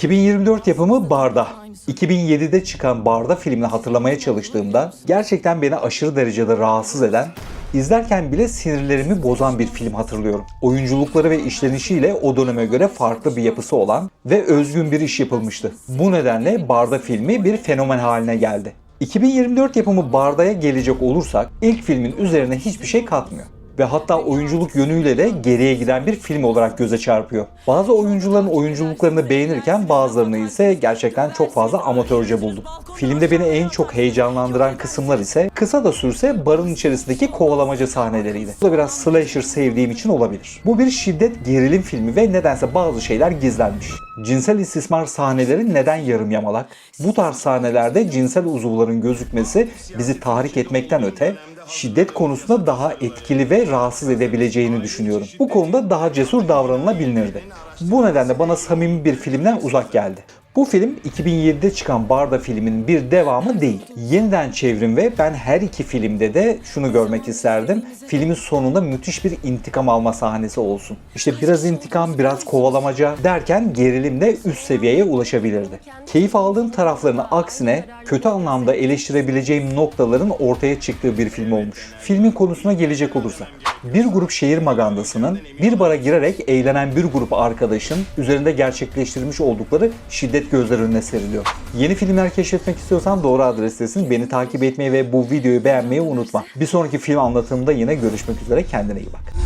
2024 yapımı Barda. 2007'de çıkan Barda filmini hatırlamaya çalıştığımda gerçekten beni aşırı derecede rahatsız eden, izlerken bile sinirlerimi bozan bir film hatırlıyorum. Oyunculukları ve işlenişiyle o döneme göre farklı bir yapısı olan ve özgün bir iş yapılmıştı. Bu nedenle Barda filmi bir fenomen haline geldi. 2024 yapımı Barda'ya gelecek olursak ilk filmin üzerine hiçbir şey katmıyor ve hatta oyunculuk yönüyle de geriye giden bir film olarak göze çarpıyor. Bazı oyuncuların oyunculuklarını beğenirken bazılarını ise gerçekten çok fazla amatörce buldum. Filmde beni en çok heyecanlandıran kısımlar ise kısa da sürse barın içerisindeki kovalamaca sahneleriydi. Bu da biraz slasher sevdiğim için olabilir. Bu bir şiddet gerilim filmi ve nedense bazı şeyler gizlenmiş. Cinsel istismar sahneleri neden yarım yamalak? Bu tarz sahnelerde cinsel uzuvların gözükmesi bizi tahrik etmekten öte şiddet konusunda daha etkili ve rahatsız edebileceğini düşünüyorum. Bu konuda daha cesur davranılabilirdi. Bu nedenle bana samimi bir filmden uzak geldi. Bu film 2007'de çıkan Barda filminin bir devamı değil. Yeniden çevrim ve ben her iki filmde de şunu görmek isterdim. Filmin sonunda müthiş bir intikam alma sahnesi olsun. İşte biraz intikam, biraz kovalamaca derken gerilim de üst seviyeye ulaşabilirdi. Keyif aldığım taraflarını aksine kötü anlamda eleştirebileceğim noktaların ortaya çıktığı bir film olmuş. Filmin konusuna gelecek olursak. Bir grup şehir magandasının bir bara girerek eğlenen bir grup arkadaşın üzerinde gerçekleştirmiş oldukları şiddet gözler önüne seriliyor. Yeni filmler keşfetmek istiyorsan doğru adrestesin. Beni takip etmeyi ve bu videoyu beğenmeyi unutma. Bir sonraki film anlatımında yine görüşmek üzere. Kendine iyi bak.